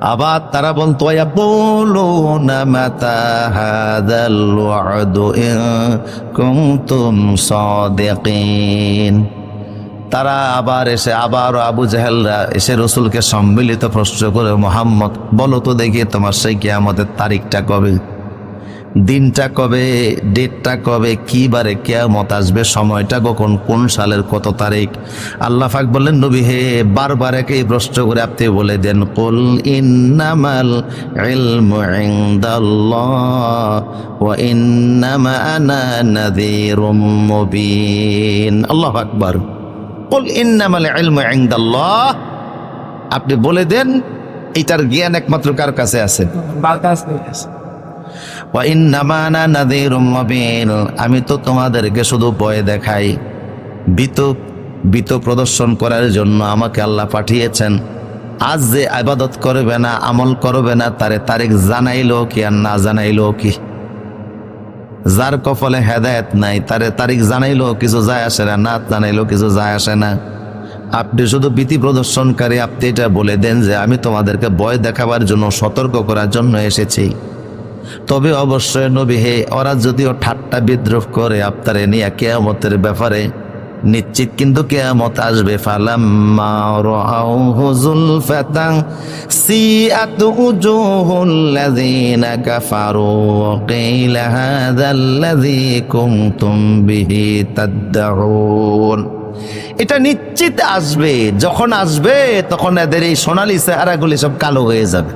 আবার তারা বলতো তারা আবার এসে, আবার আবু জাহেলরা এসে রসুলকে সম্মিলিত প্রশ্ন করে, মোহাম্মদ, বলো তো দেখি তোমার সেই কেয়ামতের তারিখটা কবে? দিনটা কবে, ডেটটা কবে, কি বারে কেয়ামত আসবে, সময়টা কখন, কোন সালের কত তারিখ? আল্লাহ ফাক বললেন, নবী হে, বারবার একই প্রশ্ন করে আপনি বলে দেন, কুল ইন্নামাল ইলমু ইনদাল্লাহ ওয়া ইন্নামা আনা নাযীরুম মুবিন। আল্লাহু আকবার। কুল ইন্নামাল ইলমু ইনদাল্লাহ। আপনি বলে দেন, এটার জ্ঞান একমাত্র কার কাছে আছে? বাতাস নিয়েছে আমি তো তোমাদেরকে শুধু ভয় দেখাই। বিত বিত প্রদর্শন করার জন্য আমাকে আল্লাহ পাঠিয়েছেন। আজ যে আবাদত করবে না, আমল করবে না, তারে তারিখ জানাইলো কি আর না জানাইলো কি? যার কপালে হেদায়েত নাই, তারে তারিখ জানাইলো কিছু যায় আসে না না জানাইলো কিছু যায় আসে না। আপনি শুধু ভীতি প্রদর্শনকারী, আপনি এটা বলে দেন যে আমি তোমাদেরকে ভয় দেখাবার জন্য, সতর্ক করার জন্য এসেছি। তবে অবশ্যই নবী হে, ওরা যদিও ঠাট্টা বিদ্রোহ করে আপনারে নিয়ে কেয়ামতের ব্যাপারে নিশ্চিত, কিন্তু কেয়ামত আসবে। এটা নিশ্চিত আসবে, যখন আসবে, তখন এদের এই সোনালী চেহারাগুলি সব কালো হয়ে যাবে।